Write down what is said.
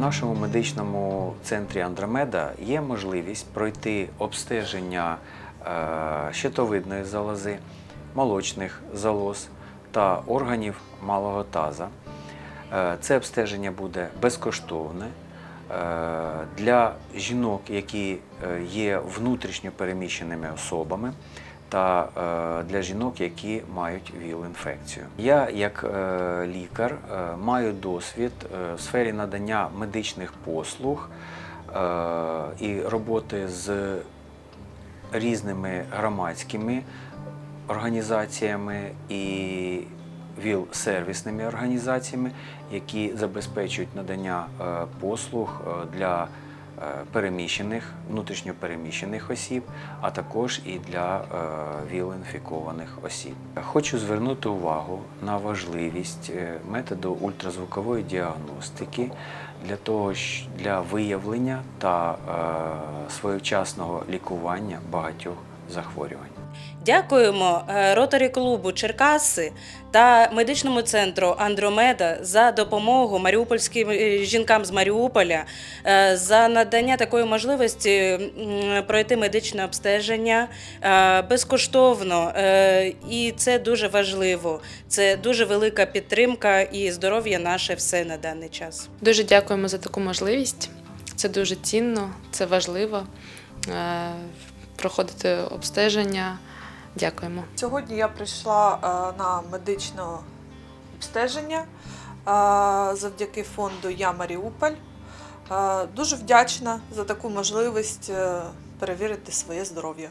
В нашому медичному центрі Андромеда є можливість пройти обстеження е, щитовидної залози, молочних залоз та органів малого таза. Е, Це обстеження буде безкоштовне е, для жінок, які є внутрішньо переміщеними особами, та е, для жінок, які мають ВІЛ-інфекцію. Я, як е, лікар, е, маю досвід в сфері надання медичних послуг і роботи з різними громадськими організаціями і ВІЛ-сервісними організаціями, які забезпечують надання послуг для переміщених, внутрішньо переміщених осіб, а також і для е, ВІЛ-інфікованих осіб. Хочу звернути увагу на важливість е, методу ультразвукової діагностики для того, для виявлення та е, своєчасного лікування багатьох захворювань. Дякуємо е, ротарі клубу Черкаси та медичному центру Андромеда за допомогу маріупольським е, жінкам з Маріуполя е, за надання такої можливості пройти медичне обстеження безкоштовно. І це дуже важливо. Це дуже велика підтримка і здоров'я наше все на даний час. Дуже дякуємо за таку можливість. Це дуже цінно, це важливо. Проходити обстеження. Дякуємо. Сьогодні я прийшла е, на медичне обстеження е, завдяки фонду Я Маріуполь. Е, Дуже вдячна за таку можливість перевірити своє здоров'я.